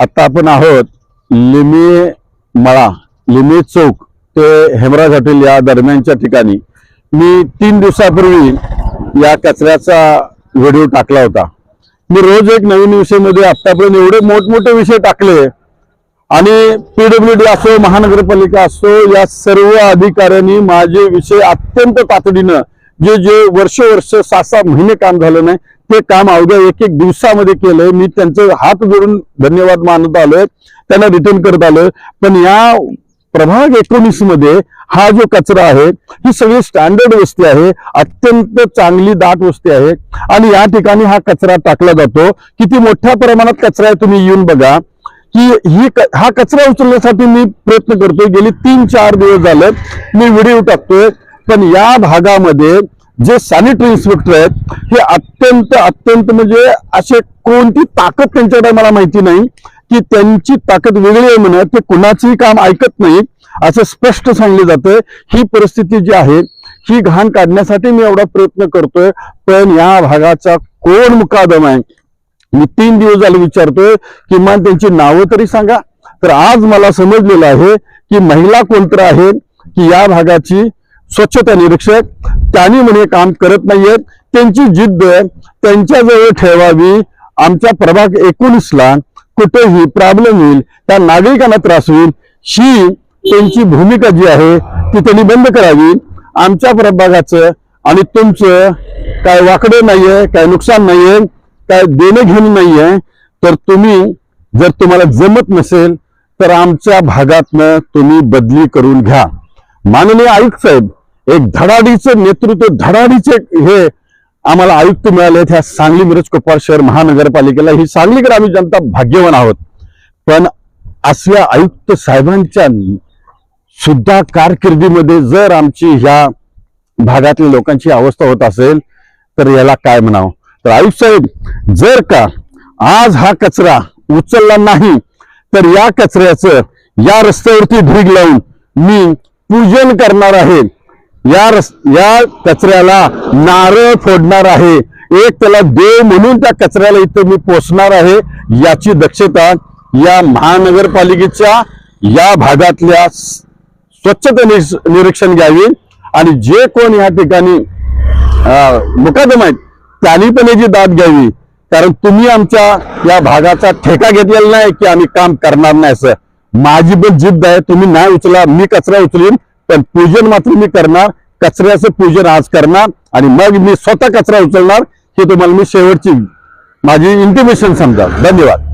आता आपण आहोत लिमी मळा लिमी चौक ते हेमराज हॉटेल या दरम्यानच्या ठिकाणी. मी तीन दिवसापूर्वी या कचऱ्याचा व्हिडिओ टाकला होता. मी रोज एक नवीन विषयमध्ये आत्तापर्यंत एवढे मोठमोठे विषय टाकले आणि पीडब्ल्यू डी असो महानगरपालिका असो या सर्व अधिकाऱ्यांनी माझे विषय अत्यंत तातडीनं जे जे वर्ष वर्ष सहा सहा महिने काम झालं नाही ते काम अवघ्या एक एक दिवसामध्ये केलंय. मी त्यांचं हात जोडून धन्यवाद मानत आलोय. त्यांना रिटर्न करत आलोय. पण या प्रभाग एकोणीसमध्ये हा जो कचरा आहे ही सगळी स्टँडर्ड वस्ती आहे. अत्यंत चांगली दाट वस्ती आहे. आणि या ठिकाणी हा कचरा टाकला जातो. किती मोठ्या प्रमाणात कचरा आहे तुम्ही येऊन बघा. की ही क- हा कचरा उचलण्यासाठी मी प्रयत्न करतोय. गेली तीन चार दिवस झालं मी व्हिडिओ टाकतोय. पण या भागामध्ये जे सॅनिटरी इन्स्पेक्टर आहेत हे अत्यंत अत्यंत म्हणजे असे कोणती ताकद त्यांच्याकडे मला माहिती नाही की त्यांची ताकद वेगळी आहे म्हणत ते कुणाचंही काम ऐकत नाही असं स्पष्ट सांगले जातं ही परिस्थिती जी आहे ही घाण काढण्यासाठी मी एवढा प्रयत्न करतोय पण या भागाचा कोण मुकादम आहे? मी तीन दिवस झाले विचारतोय किमान त्यांची नावं तरी सांगा. तर आज मला समजलेलं आहे की महिला कोणतर आहे की या भागाची स्वच्छता निरीक्षक त्यांनी म्हणे काम करत नाहीयेत. त्यांची जिद्द त्यांच्याजवळ ठेवावी. आमच्या प्रभाग एकोणीसला कुठेही प्रॉब्लेम होईल त्या नागरिकांना त्रास होईल. ही त्यांची भूमिका जी आहे ती त्यांनी बंद करावी. आमच्या प्रभागाचं आणि तुमचं काय वाकडं नाहीये काय नुकसान नाहीये काय देणं घेणं नाहीये तर तुम्ही जर तुम्हाला जमत नसेल तर आमच्या भागातनं तुम्ही बदली करून घ्या. माननीय आयुक्त साहेब एक धडाडीचं नेतृत्व धडाडीचे हे आम्हाला आयुक्त मिळाले आहेत ह्या सांगली मिरज कोपार शहर महानगरपालिकेला. ही सांगलीकडे आम्ही जनता भाग्यवान आहोत. पण असल्या आयुक्त साहेबांच्या सुद्धा कारकिर्दीमध्ये जर आमची ह्या भागातल्या लोकांची अवस्था होत असेल तर याला काय म्हणावं? तर आयुक्त साहेब जर का आज हा कचरा उचलला नाही तर या कचऱ्याचं या रस्त्यावरती ढीग लावून मी पूजन करणार आहे. या रस या कचऱ्याला नारळ फोडणार आहे. एक त्याला देव म्हणून त्या कचऱ्याला इथं मी पोचणार आहे याची दक्षता या महानगरपालिकेच्या या भागातल्या स- स्वच्छता निरीक्षण घ्यावी. आणि जे कोण या ठिकाणी मुकादम आहेत त्यांनी पण याची दाद घ्यावी. कारण तुम्ही आमच्या या भागाचा ठेका घेतलेला नाही की आम्ही काम करणार नाही असं. माझी पण जिद्द आहे तुम्ही नाही उचला मी कचरा उचलीन पण पूजन मात्र मी करणार कचऱ्याचं पूजन आज करणार आणि मग मी स्वतः कचरा उचलणार हे तुम्हाला मी शेवटची माझी इंटिमेशन समजा धन्यवाद.